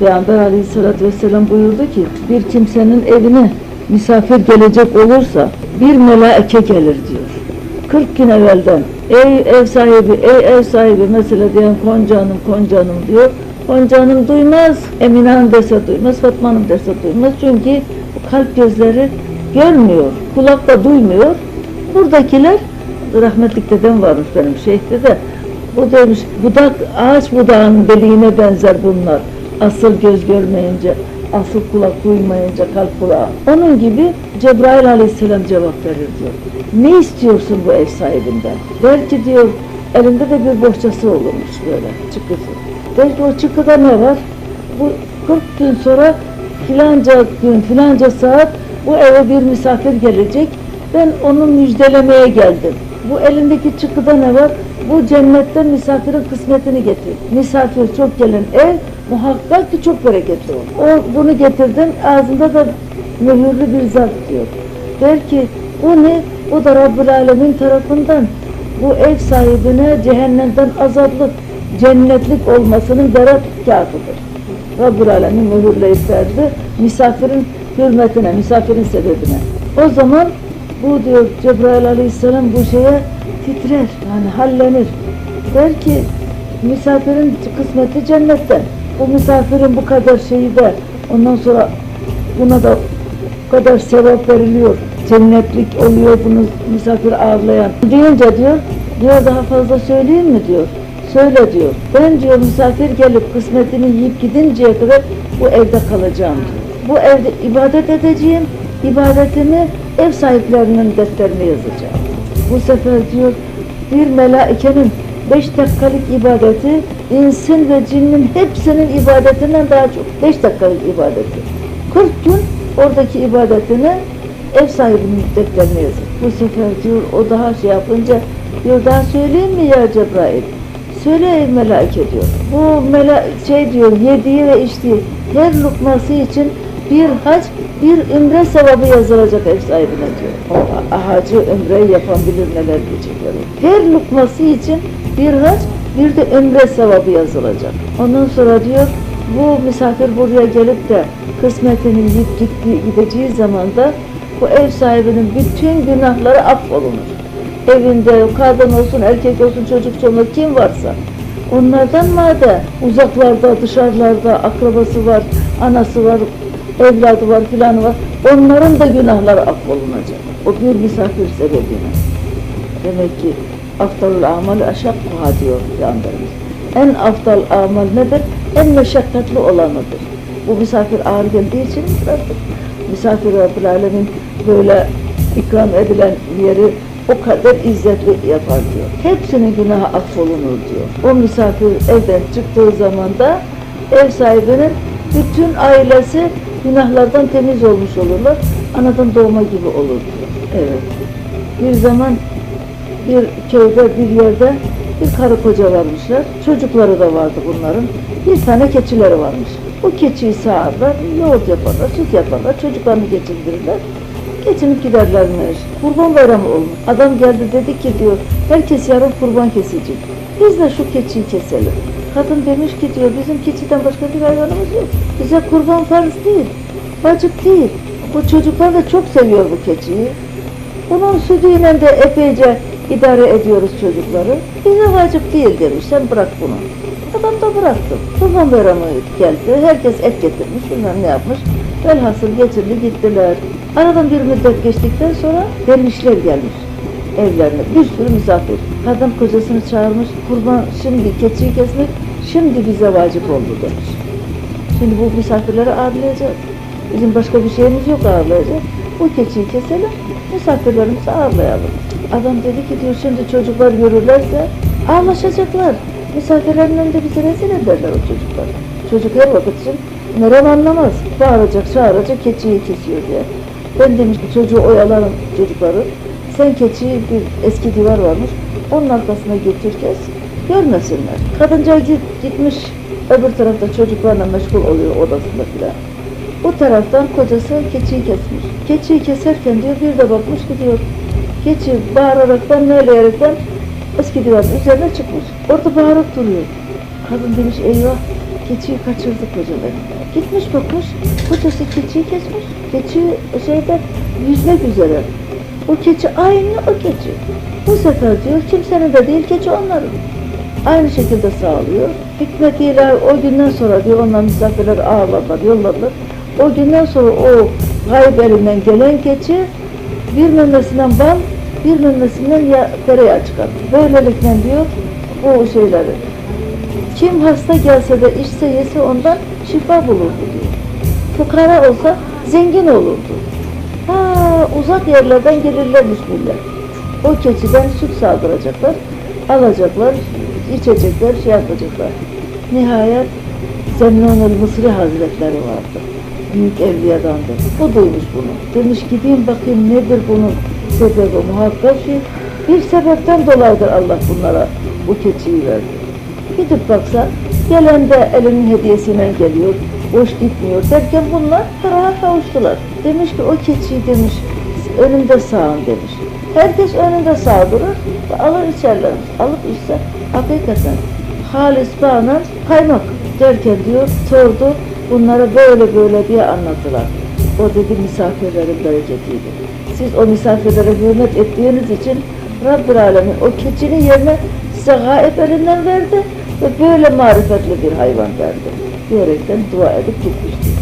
Peygamber aleyhissalatü vesselam buyurdu ki bir kimsenin evine misafir gelecek olursa bir melaike gelir diyor. 40 gün evvelden ey ev sahibi ey ev sahibi mesela diyen Konca Hanım Konca Hanım diyor. Konca Hanım duymaz. Emine Hanım dese duymaz. Fatma Hanım dese duymaz. Çünkü kalp gözleri görmüyor. Kulak da duymuyor. Buradakiler rahmetlik dedem varmış benim şeyhte de bu demiş budak ağaç budağının deliğine benzer bunlar. Asıl göz görmeyince, asıl kulak duymayınca kalp kulağı. Onun gibi Cebrail aleyhisselam cevap verir diyor. Ne istiyorsun bu ev sahibinden? Der ki diyor elinde de bir bohçası olurmuş böyle çıkısı. Der ki o çıkıda ne var? Bu 40 gün sonra filanca gün filanca saat bu eve bir misafir gelecek. Ben onu müjdelemeye geldim. Bu elindeki çıkıda ne var? Bu cennetten misafirin kısmetini getir. Misafir çok gelen ev muhakkak ki çok bereketli olur. O bunu getirdin ağzında da mühürlü bir zarf diyor. Der ki o ne? O da Rabbül Alemin tarafından bu ev sahibine cehennemden azatlık, cennetlik olmasının berat kağıtıdır. Rabbül Alemin mühürleyip verdi. Misafirin hürmetine, misafirin sebebine. O zaman bu diyor Cebrail aleyhisselam bu şeye titrer, yani hallenir. Der ki misafirin kısmeti cennetten. Bu misafirin bu kadar şeyi de ondan sonra buna da bu kadar sevap veriliyor. Cennetlik oluyor bunu misafir ağırlayan. Deyince diyor, diyor daha fazla söyleyeyim mi diyor. Söyle diyor. Ben diyor misafir gelip kısmetini yiyip gidinceye kadar bu evde kalacağım. Bu evde ibadet edeceğim. ibadetimi ev sahiplerinin defterine yazacağım. Bu sefer diyor bir melaikenin beş dakikalık ibadeti insin ve cinnin hepsinin ibadetinden daha çok. Beş dakikalık ibadeti. 40 gün oradaki ibadetini ev sahibinin defterine yazır. Bu sefer diyor o daha şey yapınca diyor daha söyleyeyim mi ya Cebrail? Söyle ey melaike diyor. Bu mela şey diyor yediği ve içtiği her lokması için bir hac, bir ümre sevabı yazılacak ev sahibine diyor. O hacı ümre yapan bilir neler diyecekler. Her lokması için bir hac, bir de ümre sevabı yazılacak. Ondan sonra diyor bu misafir buraya gelip de kısmetini yiyip gitti, gideceği zaman da bu ev sahibinin bütün günahları affolunur. Evinde kadın olsun, erkek olsun, çocuk çoluk kim varsa onlardan madde uzaklarda, dışarılarda akrabası var, anası var, evladı var, filanı var. Onların da günahları affolunacak. O bir misafir sebebiyle. Demek ki aftalul amal aşakkuha diyor Peygamberimiz. En aftal amal nedir? En meşakkatli olanıdır. Bu misafir ağır geldiği için bırakır. Misafir Rabbül Alemin böyle ikram edilen yeri o kadar izzetli yapar diyor. Hepsinin günahı affolunur diyor. O misafir evden çıktığı zaman da ev sahibinin bütün ailesi günahlardan temiz olmuş olurlar. Anadan doğma gibi olur. Evet. Bir zaman bir köyde bir yerde bir karı koca varmışlar. Çocukları da vardı bunların. Bir tane keçileri varmış. O keçiyi sağarlar, yoğurt yaparlar, süt yaparlar, çocuklarını geçindirirler. Geçinip giderlermiş. Kurban bayramı olmuş. Adam geldi dedi ki diyor, herkes yarın kurban kesecek. Biz de şu keçiyi keselim. Kadın demiş ki diyor, bizim keçiden başka bir hayvanımız yok. Bize kurban farz değil, vacip değil. Bu çocuklar da çok seviyor bu keçiyi. Bunun sütüyle de epeyce idare ediyoruz çocukları. Bize vacip değil demiş, sen bırak bunu. Adam da bıraktı. Kurban bayramı geldi, herkes et getirmiş, bilmem ne yapmış. Velhasıl getirdi gittiler. Aradan bir müddet geçtikten sonra dervişler gelmiş evlerine. Bir sürü misafir. Kadın kocasını çağırmış, kurban şimdi keçiyi kesmek, şimdi bize vacip oldu demiş. Şimdi bu misafirleri ağırlayacağız. Bizim başka bir şeyimiz yok ağırlayacak. Bu keçiyi keselim, misafirlerimizi ağırlayalım. Adam dedi ki diyor şimdi çocuklar görürlerse ağlaşacaklar. Misafirlerin önünde bizi rezil ederler o çocuklar. Çocuk her vakit için Meram anlamaz. Bağıracak, çağıracak, keçiyi kesiyor diye. Ben demiş ki çocuğu oyalarım çocukları. Sen keçiyi bir eski divar varmış. Onun arkasına götür kes. Görmesinler. Kadıncağız git, gitmiş öbür tarafta çocuklarla meşgul oluyor odasında filan. Bu taraftan kocası keçiyi kesmiş. Keçiyi keserken diyor bir de bakmış ki diyor keçi bağıraraktan neyleyerekten eski divarın üzerine çıkmış. Orada bağırıp duruyor. Kadın demiş eyvah keçiyi kaçırdık hocalar. Gitmiş bakmış, kocası keçiyi kesmiş. Keçi şeyde yüzmek üzere. O keçi aynı o keçi. Bu sefer diyor kimsenin de değil keçi onların. Aynı şekilde sağlıyor. Hikmetiyle o günden sonra diyor onlar misafirler ağırladılar, yolladılar. O günden sonra o gayb elinden gelen keçi bir memesinden bal, bir memesinden ya, tereyağı çıkar. Böylelikle diyor bu şeyleri. Kim hasta gelse de içse yese ondan şifa bulurdu diyor. Fukara olsa zengin olurdu. Uzak yerlerden gelirlermiş millet. O keçiden süt sağdıracaklar, alacaklar, içecekler, şey yapacaklar. Nihayet Zemnunul Mısri Hazretleri vardı. Büyük evliyadandı. O duymuş bunu. Demiş gideyim bakayım nedir bunun sebebi muhakkak ki bir sebepten dolayıdır Allah bunlara bu keçiyi verdi. Gidip baksa gelen de elinin hediyesiyle geliyor, boş gitmiyor derken bunlar feraha kavuştular. Demiş ki o keçiyi demiş önümde sağın demiş. Herkes önünde sağdırır ve alır içerler. Alıp içse hakikaten halis bağına kaymak derken diyor sordu bunlara böyle böyle diye anlattılar. O dedi misafirlerin bereketiydi. Siz o misafirlere hürmet ettiğiniz için Rabbül Alemin o keçinin yerine size gayb elinden verdi ve böyle marifetli bir hayvan verdi. Diyerekten dua edip gitmişti.